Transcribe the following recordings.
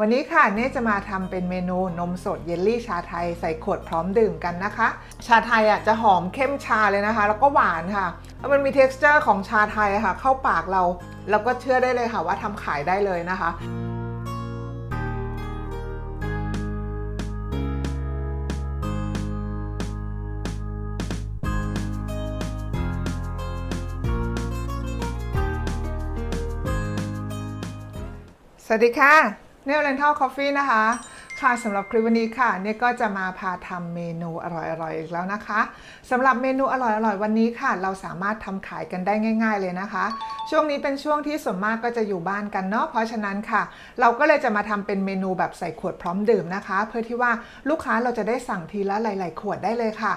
วันนี้ค่ะเน่จะมาทำเป็นเมนูนมสดเยลลี่ชาไทยใส่ขวดพร้อมดื่มกันนะคะ ชาไทยอะจะหอมเข้มชาเลยนะคะ แล้วก็หวานค่ะแล้วมันมี t e x t อร์ของชาไทยค่ะ เข้าปากเราเราก็เชื่อได้เลยค่ะว่าทำขายได้เลยนะคะสวัสดีค่ะ เนลเลนทัลคอฟฟี่นะคะ ค่ะสำหรับคลิปวันนี้ค่ะเนี่ยก็จะมาพาทำเมนูอร่อยๆอีกแล้วนะคะสำหรับเมนูอร่อยๆวันนี้ค่ะ เราสามารถทำขายกันได้ง่าย ๆ เลยนะคะ ช่วงนี้เป็นช่วงที่ส่วนมากก็จะอยู่บ้านกันเนาะเพราะฉะนั้นค่ะ เราก็เลยจะมาทำเป็นเมนูแบบใส่ขวดพร้อมดื่มนะคะ เพื่อที่ว่าลูกค้าเราจะได้สั่งทีละหลาย ๆ ขวดได้เลยค่ะ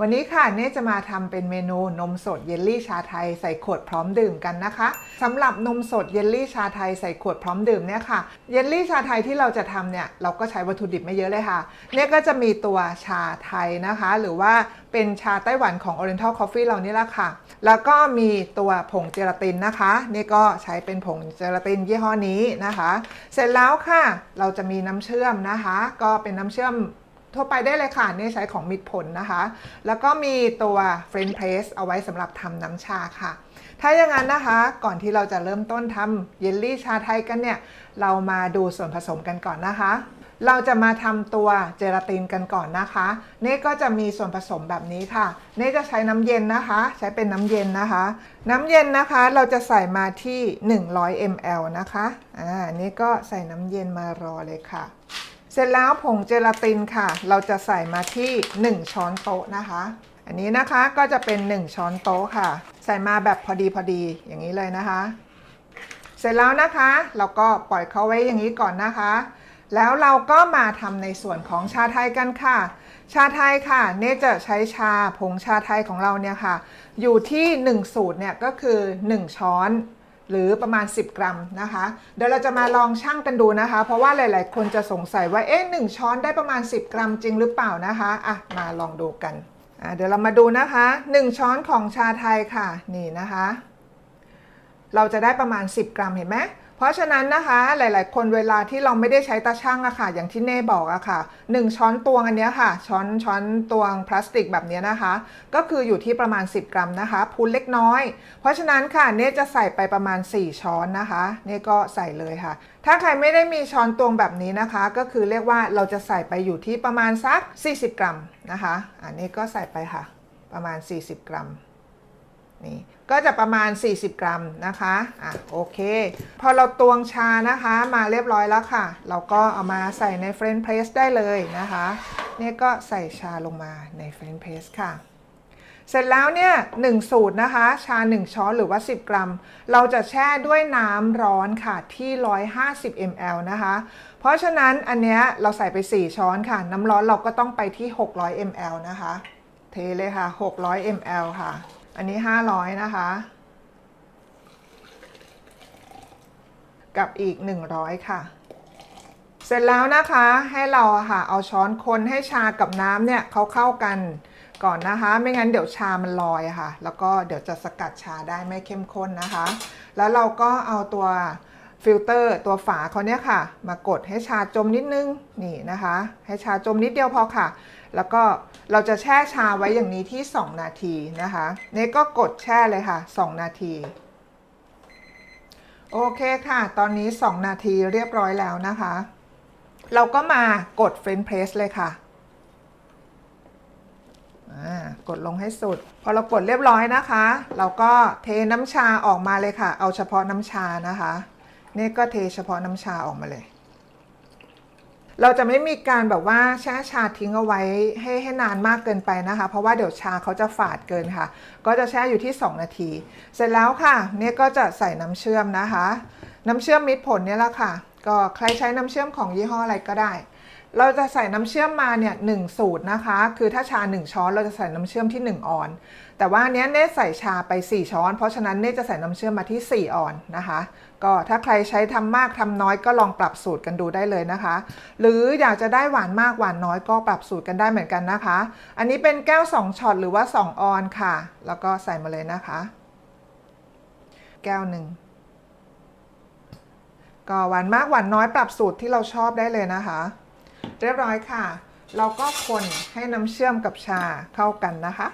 วันนี้ค่ะเน่จะมาทำเป็นเมนูนมสดเยลลี่ชาไทยใส่ขวดพร้อมดื่มกันนะคะสำหรับนมสดเยลลี่ชาไทยใส่ขวดพร้อมดื่มเนี่ยค่ะเยลลี่ชาไทยที่เราจะทำเนี่ยเราก็ใช้วัตถุดิบไม่เยอะเลยค่ะเนี่ยก็จะมีตัวชาไทยนะคะ หรือว่าเป็นชาไต้หวันของ Oriental Coffee เรานี่แหละค่ะ แล้วก็มีตัวผงเจลาตินนะคะนี่ก็ใช้เป็นผงเจลาตินยี่ห้อนี้นะคะ เสร็จแล้วค่ะเราจะมีน้ำเชื่อมนะคะ ก็เป็นน้ำเชื่อม ทั่วไปได้เลยค่ะ นี่ใช้ของมิตรผลนะคะ แล้วก็มีตัวเฟรนเพรสเอาไว้สำหรับทำน้ำชาค่ะ ถ้าอย่างนั้นนะคะ ก่อนที่เราจะเริ่มต้นทำเยลลี่ชาไทยกันเนี่ย เรามาดูส่วนผสมกันก่อนนะคะ เราจะมาทำตัวเจลาตินกันก่อนนะคะเน่ก็จะมีส่วนผสมแบบนี้ค่ะเน่จะใช้น้ำเย็นนะคะ ใช้เป็นน้ำเย็นนะคะ น้ำเย็นนะคะ เราจะใส่มาที่ 100 ml นะคะ อ่า นี่ก็ใส่น้ำเย็นมารอเลยค่ะ เสร็จแล้วผงเจลาตินค่ะ เราจะใส่มาที่ 1 ช้อนโต๊ะนะคะ อันนี้นะคะก็จะเป็น 1 ช้อนโต๊ะค่ะ ใส่มาแบบพอดีพอดีอย่างนี้เลยนะคะ เสร็จแล้วนะคะเราก็ปล่อยเขาไว้อย่างนี้ก่อนนะคะ แล้วเราก็มาทำในส่วนของชาไทยกันค่ะ ชาไทยค่ะเนจะใช้ชาผงชาไทยของเราเนี่ยค่ะ อยู่ที่ 1 สูตรเนี่ยก็คือ 1 ช้อน หรือประมาณ 10 กรัมนะคะ เดี๋ยวเราจะมาลองชั่งกันดูนะคะ เพราะว่าหลาย ๆ คนจะสงสัยว่าเอ๊ะหช้อนได้ประมาณ 10 กรัมจริงหรือเปล่านะคะอะมาลองดูกันอะเดี๋ยวเรามาดูนะคะ 1 ช้อนของชาไทยค่ะนี่นะคะ เราจะได้ประมาณ 10 กรัมเห็นไหม เพราะฉะนั้นนะคะหลาย ๆ คนเวลาที่เราไม่ได้ใช้ตาช่างอะค่ะ อย่างที่เน่บอกอะค่ะ 1 ช้อนตวงอันเนี้ยค่ะ ช้อนช้อนตวงพลาสติกแบบนี้นะคะ ก็คืออยู่ที่ประมาณ 10 กรัมนะคะพูนเล็กน้อย เพราะฉะนั้นค่ะเน่จะใส่ไปประมาณ 4 ช้อนนะคะเน่ก็ใส่เลยค่ะ ถ้าใครไม่ได้มีช้อนตวงแบบนี้นะคะ ก็คือเรียกว่าเราจะใส่ไปอยู่ที่ประมาณสัก 40 กรัมนะคะอันนี้ก็ใส่ไปค่ะ ประมาณ 40 กรัม นี่ก็จะประมาณ 40 กรัมนะคะอะโอเค พอเราตวงชานะคะมาเรียบร้อยแล้วค่ะ เราก็เอามาใส่ในเฟรนเพรสได้เลยนะคะนี่ก็ใส่ชาลงมาในเฟรนเพรสค่ะ เสร็จแล้วเนี่ยหนึ่งสูตรนะคะ ชา 1 ช้อนหรือว่า 10 กรัม เราจะแช่ด้วยน้ำร้อนค่ะที่ 150 ml นะคะ เพราะฉะนั้นอันเนี้ยเราใส่ไป 4 ช้อนค่ะ น้ำร้อนเราก็ต้องไปที่ 600 ml นะคะ เทเลยค่ะ 600 ml ค่ะ อันนี้ 500 นะคะ กับอีก 100 ค่ะ เสร็จแล้วนะคะให้เราค่ะเอาช้อนคนให้ชากับน้ำเนี่ยเขาเข้ากันก่อนนะคะ ไม่งั้นเดี๋ยวชามันลอยค่ะ แล้วก็เดี๋ยวจะสกัดชาได้ไม่เข้มข้นนะคะ แล้วเราก็เอาตัวฟิลเตอร์ตัวฝาเขาเนี่ยค่ะ มากดให้ชาจมนิดนึงนี่นะคะ ให้ชาจมนิดเดียวพอค่ะ แล้วก็เราจะแช่ชาไว้อย่างนี้ที่ 2 นาทีนะคะนี่ก็กดแช่เลยค่ะ 2 นาที โอเคค่ะ ตอนนี้ 2 นาทีเรียบร้อยแล้วนะคะ เราก็มากดเฟรนเพรสเลยค่ะกดลงให้สุด พอเรากดเรียบร้อยนะคะ เราก็เทน้ำชาออกมาเลยค่ะ เอาเฉพาะน้ำชานะคะ นี่ก็เทเฉพาะน้ำชาออกมาเลย เราจะไม่มีการแบบว่าแช่ชาทิ้งเอาไว้ให้ให้นานมากเกินไปนะคะ เพราะว่าเดี๋ยวชาเขาจะฝาดเกินค่ะ ก็จะแช่อยู่ที่ 2 นาที เสร็จแล้วค่ะเนี่ยก็จะใส่น้ำเชื่อมนะคะ น้ำเชื่อมมิตรผลเนี่ยแหละค่ะ ก็ใครใช้น้ำเชื่อมของยี่ห้ออะไรก็ได้ เราจะใส่น้ำเชื่อมมาเนี่ยหสูตรนะคะ คือถ้าชา 1 ช้อนเราจะใส่น้ำเชื่อมที่ 1 ออน แต่ว่าเนี้ยเน่ใส่ชาไป 4 ช้อน เพราะฉะนั้นเน่จะใส่น้ำเชื่อมมาที่ 4 ออนนะคะ ก็ถ้าใครใช้ทำมากทำน้อยก็ลองปรับสูตรกันดูได้เลยนะคะ หรืออยากจะได้หวานมากหวานน้อยก็ปรับสูตรกันได้เหมือนกันนะคะ อันนี้เป็นแก้ว 2ช็อตหรือว่า 2 ออนค่ะ แล้วก็ใส่มาเลยนะคะ แก้วหนึ่งก็หวานมากหวานน้อยปรับสูตรที่เราชอบได้เลยนะคะ เรียบร้อยค่ะ เราก็คนให้น้ำเชื่อมกับชาเข้ากันนะคะ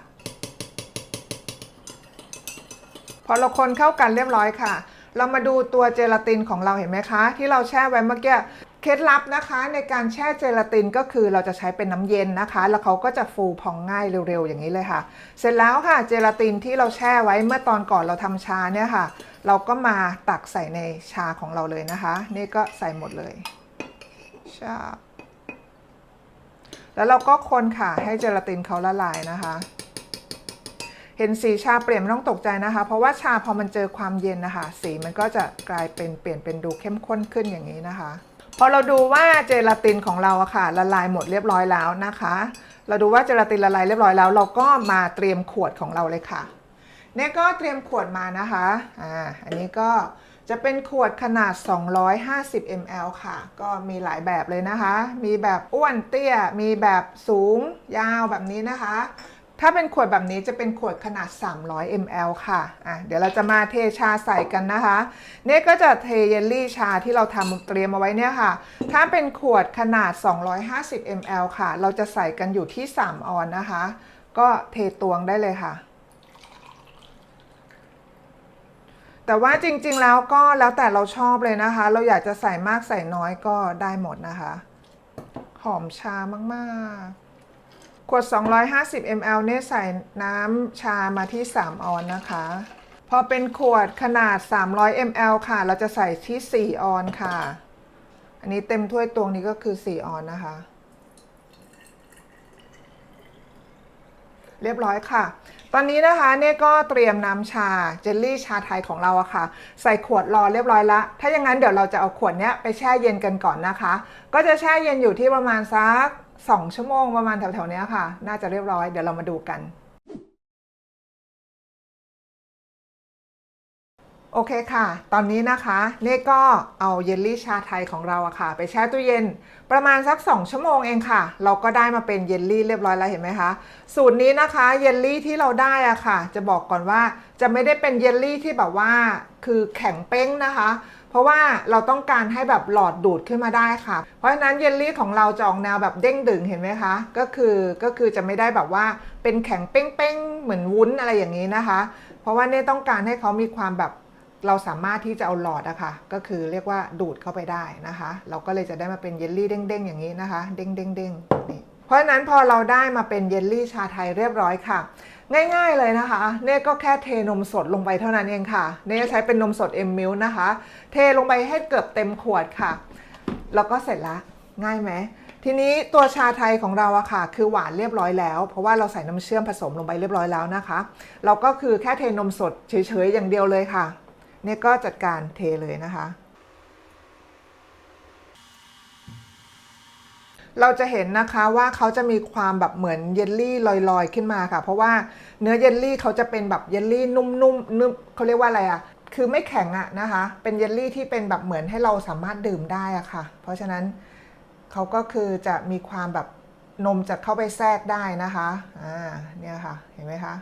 พอเราคนเข้ากันเรียบร้อยค่ะ เรามาดูตัวเจลาตินของเราเห็นไหมคะ ที่เราแช่ไว้เมื่อกี้เคล็ดลับนะคะในการแช่เจลาตินก็คือเราจะใช้เป็นน้ำเย็นนะคะ แล้วเขาก็จะฟูพองง่ายเร็วๆ อย่างนี้เลยค่ะ เสร็จแล้วค่ะเจลาตินที่เราแช่ไว้เมื่อตอนก่อนเราทำชาเนี่ยค่ะ เราก็มาตักใส่ในชาของเราเลยนะคะ นี่ก็ใส่หมดเลยชา แล้วเราก็คนค่ะให้เจลาตินเขาละลายนะคะ เห็นสีชาเปลี่ยนไม่ต้องตกใจนะคะ เพราะว่าชาพอมันเจอความเย็นนะคะ สีมันก็จะกลายเป็นเปลี่ยนเป็นดูเข้มข้นขึ้นอย่างนี้นะคะ พอเราดูว่าเจลาตินของเราอะค่ะ ละลายหมดเรียบร้อยแล้วนะคะ เราดูว่าเจลาตินละลายเรียบร้อยแล้ว เราก็มาเตรียมขวดของเราเลยค่ะเนี่ยก็เตรียมขวดมานะคะ อ่า อันนี้ก็ จะเป็นขวดขนาด 250 ml ค่ะ ก็มีหลายแบบเลยนะคะ มีแบบอ้วนเตี้ย มีแบบสูงยาวแบบนี้นะคะ ถ้าเป็นขวดแบบนี้จะเป็นขวดขนาด 300 ml ค่ะอะ เดี๋ยวเราจะมาเทชาใส่กันนะคะ เนี่ยก็จะเทเยลลี่ชาที่เราทำเตรียมเอาไว้เนี่ยค่ะ ถ้าเป็นขวดขนาด 250 ml ค่ะ เราจะใส่กันอยู่ที่ 3 ออนนะคะ ก็เทตวงได้เลยค่ะ แต่ว่าจริงๆแล้วก็แล้วแต่เราชอบเลยนะคะ เราอยากจะใส่มากใส่น้อยก็ได้หมดนะคะ หอมชามากๆ ขวด 250 ml เนี่ยใส่น้ำชามาที่ 3 ออนนะคะ พอเป็นขวดขนาด 300 ml ค่ะ เราจะใส่ที่ 4 ออนค่ะ อันนี้เต็มถ้วยตวงนี้ก็คือ 4 ออนนะคะ เรียบร้อยค่ะ ตอนนี้นะคะเนี่ยก็เตรียมน้ำชาเจลลี่ชาไทยของเราอะค่ะ ใส่ขวดรอเรียบร้อยละ ถ้าอย่างนั้นเดี๋ยวเราจะเอาขวดเนี้ยไปแช่เย็นกันก่อนนะคะ ก็จะแช่เย็นอยู่ที่ประมาณสัก2ชั่วโมงประมาณแถวๆเนี้ยค่ะ น่าจะเรียบร้อยเดี๋ยวเรามาดูกัน โอเคค่ะ ตอนนี้นะคะ เน่ก็เอาเยลลี่ชาไทยของเราอะค่ะ ไปแช่ตู้เย็น ประมาณสัก 2 ชั่วโมงเองค่ะ เราก็ได้มาเป็นเยลลี่เรียบร้อยแล้วเห็นไหมคะ สูตรนี้นะคะ เยลลี่ที่เราได้อะค่ะ จะบอกก่อนว่าจะไม่ได้เป็นเยลลี่ที่แบบว่าคือแข็งเป้งนะคะ เพราะว่าเราต้องการให้แบบหลอดดูดขึ้นมาได้ค่ะ เพราะฉะนั้นเยลลี่ของเราจะออกแนวแบบเด้งดึงเห็นไหมคะ ก็คือก็คือจะไม่ได้แบบว่าเป็นแข็งเป้งๆเหมือนวุ้นอะไรอย่างนี้นะคะ เพราะว่าเน่ต้องการให้เขามีความแบบ เราสามารถที่จะเอาหลอดอะค่ะก็คือเรียกว่าดูดเข้าไปได้นะคะ เราก็เลยจะได้มาเป็นเยลลี่เด้งๆอย่างนี้นะคะ เด้งๆๆนี่เพราะฉะนั้นพอเราได้มาเป็นเยลลี่ชาไทยเรียบร้อยค่ะ ง่ายๆเลยนะคะ เนี่ยก็แค่เทนมสดลงไปเท่านั้นเองค่ะ เนี่ยใช้เป็นนมสด M Milk นะคะ เทลงไปให้เกือบเต็มขวดค่ะ แล้วก็เสร็จละง่ายไหมทีนี้ตัวชาไทยของเราอะค่ะ คือหวานเรียบร้อยแล้ว เพราะว่าเราใส่น้ำเชื่อมผสมลงไปเรียบร้อยแล้วนะคะ เราก็คือแค่เทนมสดเฉยๆอย่างเดียวเลยค่ะ เนี่ยก็จัดการเทเลยนะคะ เราจะเห็นนะคะว่าเขาจะมีความแบบเหมือนเยลลี่ลอยๆขึ้นมาค่ะ เพราะว่าเนื้อเยลลี่เขาจะเป็นแบบเยลลี่นุ่มๆนุ่มเขาเรียกว่าอะไรอะคือไม่แข็งอะนะคะ เป็นเยลลี่ที่เป็นแบบเหมือนให้เราสามารถดื่มได้อะค่ะ เพราะฉะนั้นเขาก็คือจะมีความแบบนมจะเข้าไปแทรกได้นะคะ อ่า เนี่ยค่ะ เห็นไหมคะ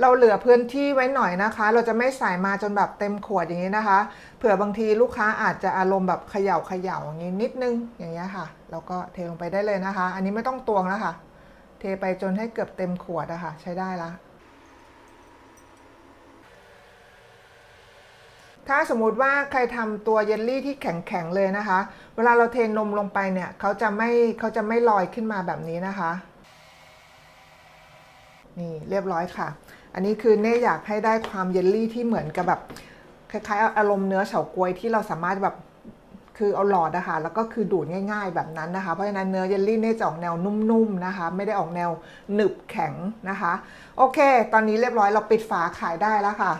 เราเหลือพื้นที่ไว้หน่อยนะคะ เราจะไม่ใส่มาจนแบบเต็มขวดอย่างนี้นะคะ เผื่อบางทีลูกค้าอาจจะอารมณ์แบบเขย่าเขย่าอย่างนี้นิดนึงอย่างเงี้ยค่ะ แล้วก็เทลงไปได้เลยนะคะ อันนี้ไม่ต้องตวงแล้วค่ะ เทไปจนให้เกือบเต็มขวดอะค่ะ ใช้ได้ละถ้าสมมุติว่าใครทำตัวเยลลี่ที่แข็งๆเลยนะคะ เวลาเราเทนมลงไปเนี่ยเขาจะไม่เขาจะไม่ลอยขึ้นมาแบบนี้นะคะ นี่เรียบร้อยค่ะ อันนี้คือเน่อยากให้ได้ความเยลลี่ที่เหมือนกับแบบคล้ายๆอารมณ์เนื้อเฉาก๊วยที่เราสามารถแบบคือเอาหลอดนะคะแล้วก็คือดูดง่ายๆแบบนั้นนะคะ เพราะฉะนั้นเนื้อเยลลี่เน่จะออกแนวนุ่มๆนะคะ ไม่ได้ออกแนวหนึบแข็งนะคะ โอเค ตอนนี้เรียบร้อยเราปิดฝาขายได้แล้วค่ะ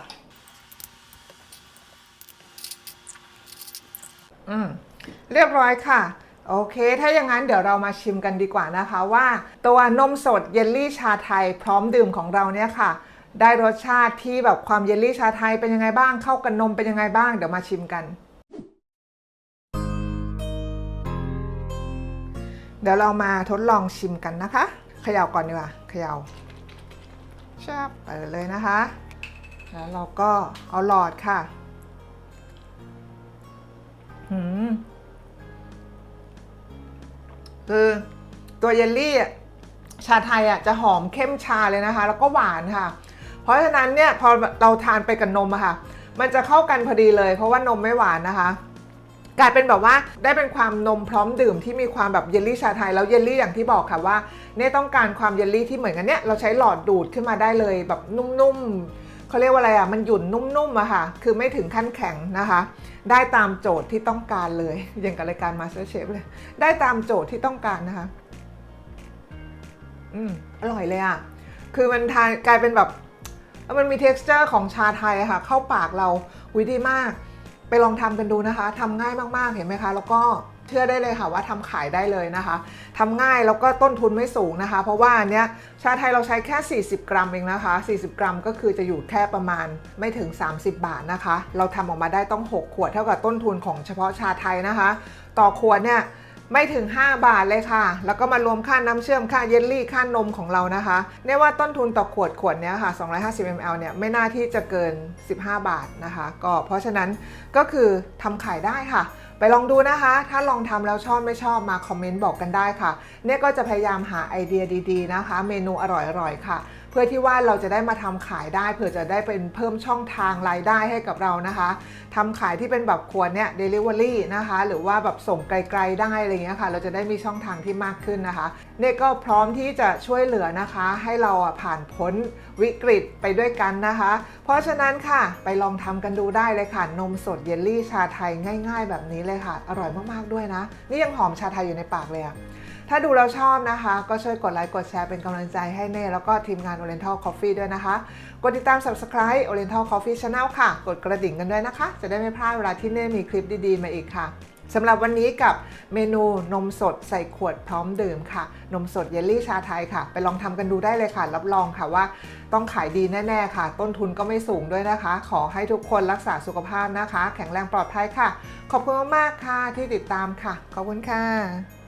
อืมเรียบร้อยค่ะ โอเค ถ้าอย่างนั้นเดี๋ยวเรามาชิมกันดีกว่านะคะว่า ตัวนมสดเยลลี่ชาไทยพร้อมดื่มของเราเนี่ยค่ะ ได้รสชาติที่แบบความเยลลี่ชาไทยเป็นยังไงบ้างเข้ากับนมเป็นยังไงบ้างเดี๋ยวมาชิมกัน เดี๋ยวเรามาทดลองชิมกันนะคะเขย่าก่อนดีกว่าเขย่าชาบเปิดเลยนะคะ แล้วเราก็เอาหลอดค่ะหืมคือตัวเยลลี่ชาไทยอะจะหอมเข้มชาเลยนะคะ แล้วก็หวานค่ะ เพราะฉะนั้นเนี่ยพอเราทานไปกับนมอะค่ะ มันจะเข้ากันพอดีเลย เพราะว่านมไม่หวานนะคะกลายเป็นแบบว่าได้เป็นความนมพร้อมดื่มที่มีความแบบเยลลี่ชาไทยแล้วเยลลี่อย่างที่บอกค่ะว่าเนี่ยต้องการความเยลลี่ที่เหมือนกันเนี่ยเราใช้หลอดดูดขึ้นมาได้เลยแบบนุ่มๆเขาเรียกว่าอะไรอะมันหยุ่นนุ่มๆอะค่ะ คือไม่ถึงขั้นแข็งนะคะ ได้ตามโจทย์ที่ต้องการเลย อย่างกับรายการ Master Chef เลย ได้ตามโจทย์ที่ต้องการนะคะ อืมอร่อยเลยอะคือมันทานกลายเป็นแบบ มันมี t e x t อร์ของชาไทยค่ะ เข้าปากเราวิดีมาก ไปลองทำกันดูนะคะทำง่ายมากๆเห็นไหมคะ แล้วก็เชื่อได้เลยค่ะว่าทำขายได้เลยนะคะทำง่ายแล้วก็ต้นทุนไม่สูงนะคะ เพราะว่าอันเนี้ยชาไทยเราใช้แค่ 40 กรัมเองนะคะ 40 กรัมก็คือจะอยู่แค่ประมาณไม่ถึง 30 บาทนะคะ เราทำออกมาได้ต้อง 6 ขวดเท่ากับต้นทุนของเฉพาะชาไทยนะคะ ต่อขวดเนี่ย ไม่ถึง 5 บาทเลยค่ะ แล้วก็มารวมค่าน้ำเชื่อมค่าเยลลี่ค่านมของเรานะคะเนี่ยว่าต้นทุนต่อขวดขวดเนี้ยค่ะ 250 ml เนี่ยไม่น่าที่จะเกิน 15 บาทนะคะ ก็เพราะฉะนั้นก็คือทำขายได้ค่ะ ไปลองดูนะคะ ถ้าลองทำแล้วชอบไม่ชอบมาคอมเมนต์บอกกันได้ค่ะ เนี่ยก็จะพยายามหาไอเดียดีๆนะคะ เมนูอร่อยๆค่ะ พื่อที่ว่าเราจะได้มาทำขายได้เพื่อจะได้เป็นเพิ่มช่องทางรายได้ให้กับเรานะคะทำขายที่เป็นแบบควรเนี่ย delivery นะคะ หรือว่าแบบส่งไกลๆได้อะไรเงี้ยค่ะ เราจะได้มีช่องทางที่มากขึ้นนะคะเนี่ยก็พร้อมที่จะช่วยเหลือนะคะ ให้เราผ่านพ้นวิกฤตไปด้วยกันนะคะ เพราะฉะนั้นค่ะไปลองทำกันดูได้เลยค่ะ นมสดเยลลี่ชาไทยง่าย ๆ แบบนี้เลยค่ะ อร่อยมากๆด้วยนะ นี่ยังหอมชาไทยอยู่ในปากเลยอะ ถ้าดูแล้วชอบนะคะ ก็ช่วยกดไลค์กดแชร์เป็นกำลังใจให้เน่แล้วก็ทีมงาน Oriental Coffee ด้วยนะคะ กดติดตาม Subscribe Oriental Coffee Channel ค่ะ กดกระดิ่งกันด้วยนะคะ จะได้ไม่พลาดเวลาที่เน่มีคลิปดีๆ มาอีกค่ะสำหรับวันนี้กับเมนูนมสดใส่ขวดพร้อมดื่มค่ะ นมสดเยลลี่ชาไทยค่ะ ไปลองทำกันดูได้เลยค่ะ รับรองค่ะว่า ต้องขายดีแน่ๆค่ะ ต้นทุนก็ไม่สูงด้วยนะคะ ขอให้ทุกคนรักษาสุขภาพนะคะ แข็งแรงปลอดภัยค่ะ ขอบคุณมากๆค่ะที่ติดตามค่ะ ขอบคุณค่ะ